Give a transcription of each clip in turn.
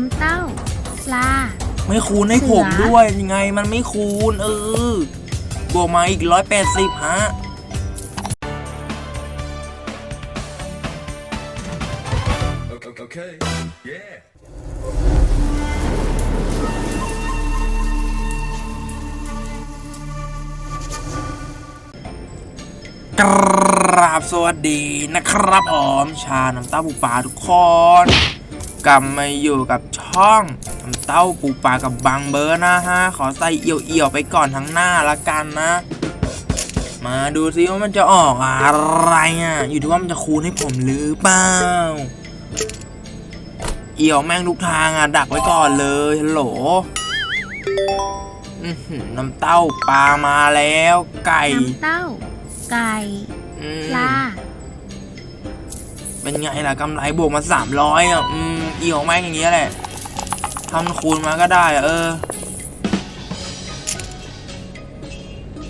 น้ำเต้า ปลา ไม่คูณให้เสือผมด้วยยังไงมันไม่คูณ เออบวกมาอีกร้อยแปดสิบฮะ Okay, okay. Yeah. กราบสวัสดีนะครับผมชาน้ำเต้าปูปลาทุกคน กลับมาอยู่กับช่องน้ำเต้าปูปลากับบางเบอร์นะฮะ ขอใส่เอี่ยวๆไปก่อนทั้งหน้าละกันนะ มาดูซิว่ามันจะออกอะไรอะ อยู่ที่ว่ามันจะคูณให้ผมหรือเปล่า เอี่ยวแม่งทุกทางอะ ดักไว้ก่อนเลยฮัลโหลอื้อหือน้ำเต้าปลามาแล้ว ไก่น้ำเต้า ไก่อืมปลาเป็นไงล่ะกำไรบวกมาสามร้อยอะ อืม เอี่ยวแม่งอย่างเงี้ยแหละทำคูณมาก็ได้เออ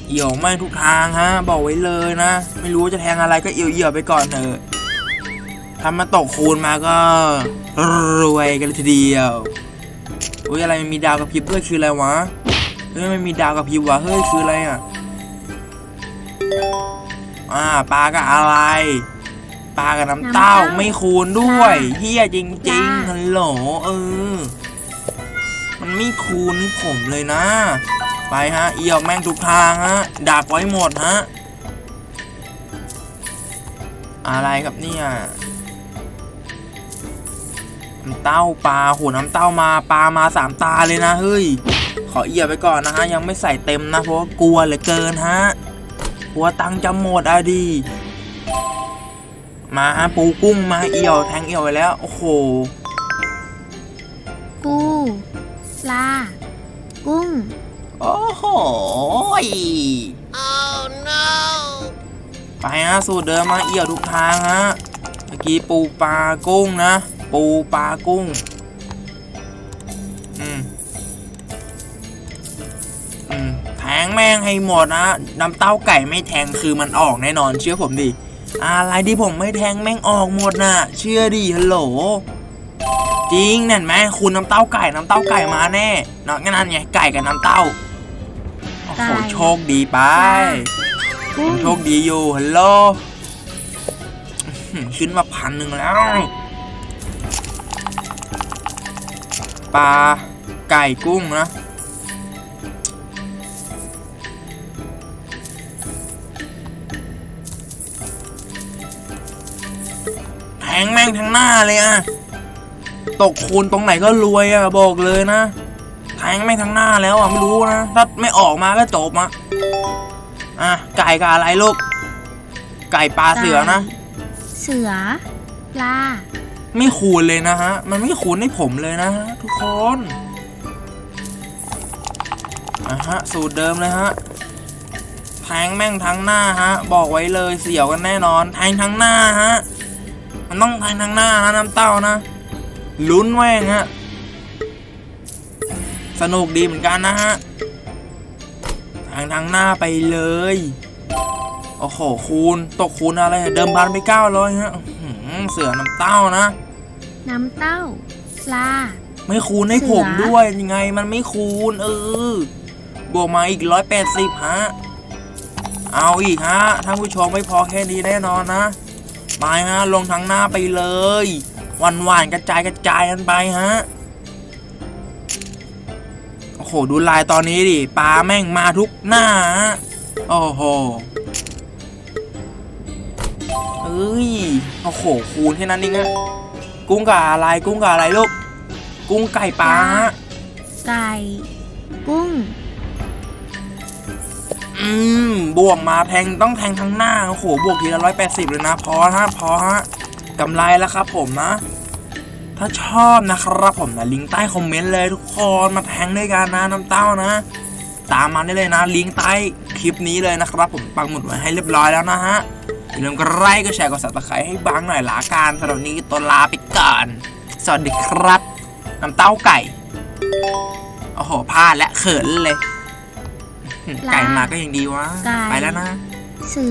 เอี่ยวแม่งทุกทางฮะ บอกไว้เลยนะ ไม่รู้จะแทงอะไรก็เอี่ยวเอี่ยวไปก่อนเถอะทำมาตกคูณมาก็รวยกันทีเดียวอุ้ยอะไรมันมีดาวกระพริบด้วยคืออะไรวะเฮ้ยมันมีดาวกระพริบวะเฮ้ยคืออะไรอะอ่าปลากับอะไร ปลากับน้ำเต้าน้ำเต้าไม่คูณด้วยปลาเฮียจริงปลาๆฮัลโหลเออ มันไม่คูณให้ผมเลยนะ ไปฮะ เอี่ยวแม่งทุกทางฮะดักไว้หมดฮะ อะไรครับเนี่ยน้ำเต้าปลาโหน้ำเต้ามาปลามาสามตาเลยนะเฮ้ยขอเอี่ยวไปก่อนนะฮะ ยังไม่ใส่เต็มนะ เพราะว่ากลัวเหลือเกินฮะกลัวตังค์จะหมดอะดี มาฮะปูกุ้งมาเอี่ยวแทงเอี่ยวไปแล้ว โอ้โห ปูปลากุ้ง โอ้โหยไปฮะสูตรเดิมมาเอี่ยวทุกทางฮะ เมื่อกี้ปูปลากุ้งนะ ปูปลากุ้ง อืม อืม แทงแม่งให้หมดนะ น้ำเต้าไก่ไม่แทงคือมันออกแน่นอนเชื่อผมดิ อะไรที่ผมไม่แทงแม่งออกหมดน่ะ เชื่อดิฮัลโหล จริงนั่นไหมคุณน้ำเต้าไก่น้ำเต้าไก่มาแน่เนาะงั้นนั่นไงไก่กับน้ำเต้าโอ้โหไก่โชคดีไปกุ้งโชคดีอยู่ฮัลโหลอื้อหือขึ้นมาพันหนึ่งแล้วปลาไก่กุ้งนะ แทงแม่งทั้งหน้าเลยอะตกคูณตรงไหนก็รวยอะบอกเลยนะ แทงแม่งทั้งหน้าแล้วอะไม่รู้นะ ถ้าไม่ออกมาก็จบอะอะไก่กับอะไรลูก ไก่ปลาเสือนะ เสือ ปลา ไม่คูณเลยนะฮะ มันไม่คูณให้ผมเลยนะฮะทุกคนอะฮะ สูตรเดิมเลยฮะแทงแม่งทั้งหน้าฮะ บอกไว้เลยเสี่ยวกันแน่นอน แทงทั้งหน้าฮะ มันต้องแทงทั้งหน้านะน้ำเต้านะ ลุ้นแม่งฮะ สนุกดีเหมือนกันนะฮะแทงทั้งหน้าไปเลย โอ้โหคูณตกคูณอะไร เดิมพันไปเก้าร้อยฮะอื้อหือเสือน้ำเต้านะ น้ำเต้าปลา ไม่คูณให้เสือผมด้วยยังไงมันไม่คูณเออบวกมาอีกร้อยแปดสิบฮะ เอาอีกฮะท่านผู้ชมไม่พอแค่นี้แน่นอนนะ ไปฮะลงทางหน้าไปเลยหวานหวานๆกระจายกระจายกันไปฮะโอ้โหดูลายตอนนี้ดิปลาแม่งมาทุกหน้าฮะโอ้โหเอ้ยโอ้โหคูณแค่นั้นเองอะกุ้งกับอะไรกุ้งกับอะไรลูก กุ้งไก่ปลาไก่ กุ้ง อืมบวกมาแทงต้องแทงทั้งหน้าโอ้โหบวกทีละร้อยแปดสิบเลยนะพอฮะพอฮะกำไรแล้วครับผมนะ ถ้าชอบนะครับผมนะลิงก์ใต้คอมเมนต์เลยทุกคนมาแทงด้วยกันนะน้ำเต้านะ ตามมาได้เลยนะลิงก์ใต้คลิปนี้เลยนะครับ ผมปักหมุดไว้ให้เรียบร้อยแล้วนะฮะอย่าลืมกดไลค์กดแชร์กด subscribe ให้บังหน่อยละกันสำหรับวันนี้ตัวลาไปก่อนสวัสดีครับน้ำเต้าไก่โอ้โหพลาดและเขินเลย ไก่มาก็ยังดีวะ ไก่ ไปแล้วนะ เสือ